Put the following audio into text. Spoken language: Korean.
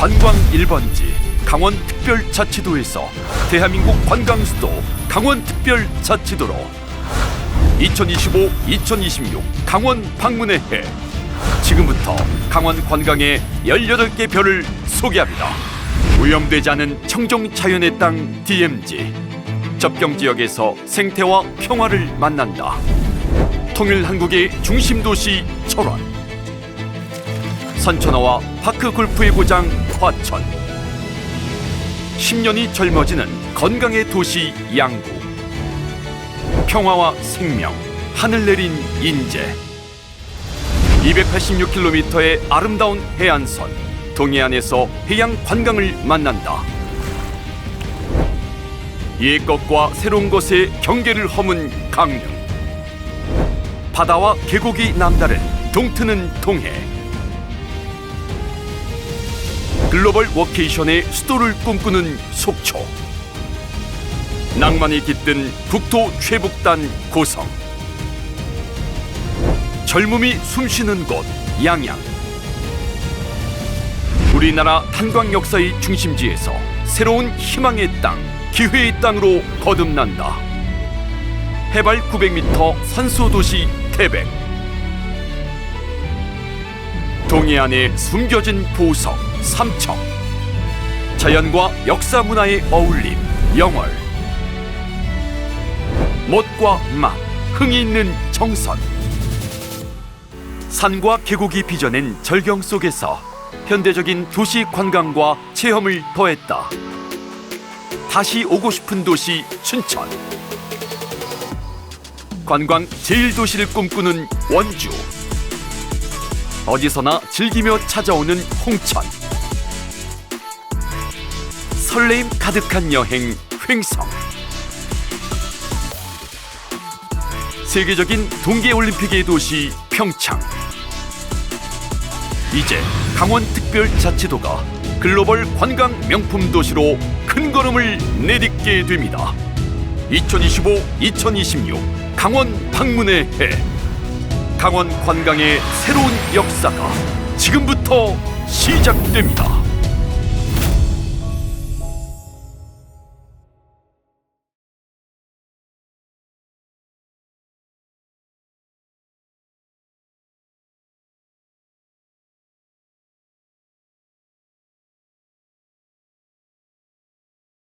관광 1번지 강원특별자치도에서 대한민국 관광수도 강원특별자치도로 2025-2026 강원 방문의 해 지금부터 강원 관광의 18개 별을 소개합니다. 오염되지 않은 청정 자연의 땅 DMZ 접경 지역에서 생태와 평화를 만난다. 통일 한국의 중심 도시 철원 선천화와 파크 골프의 고장 화천. 10년이 젊어지는 건강의 도시 양구. 평화와 생명 하늘 내린 인제 286km의 아름다운 해안선 동해안에서 해양 관광을 만난다. 옛 것과 새로운 것의 경계를 허문 강릉. 바다와 계곡이 남다른 동트는 동해 글로벌 워케이션의 수도를 꿈꾸는 속초. 낭만이 깃든 북토 최북단 고성. 젊음이 숨쉬는 곳 양양. 우리나라 탄광 역사의 중심지에서 새로운 희망의 땅 기회의 땅으로 거듭난다. 해발 900m 산소 도시 태백. 동해안에 숨겨진 보석 삼척. 자연과 역사 문화의 어울림 영월. 멋과 맛 흥이 있는 정선. 산과 계곡이 빚어낸 절경 속에서 현대적인 도시 관광과 체험을 더했다. 다시 오고 싶은 도시 춘천. 관광 제일도시를 꿈꾸는 원주. 어디서나 즐기며 찾아오는 홍천 설레임 가득한 여행 횡성. 세계적인 동계올림픽의 도시 평창. 이제 강원특별자치도가 글로벌 관광 명품 도시로 큰 걸음을 내딛게 됩니다. 2025-2026 강원 방문의 해. 강원 관광의 새로운 역사가 지금부터 시작됩니다.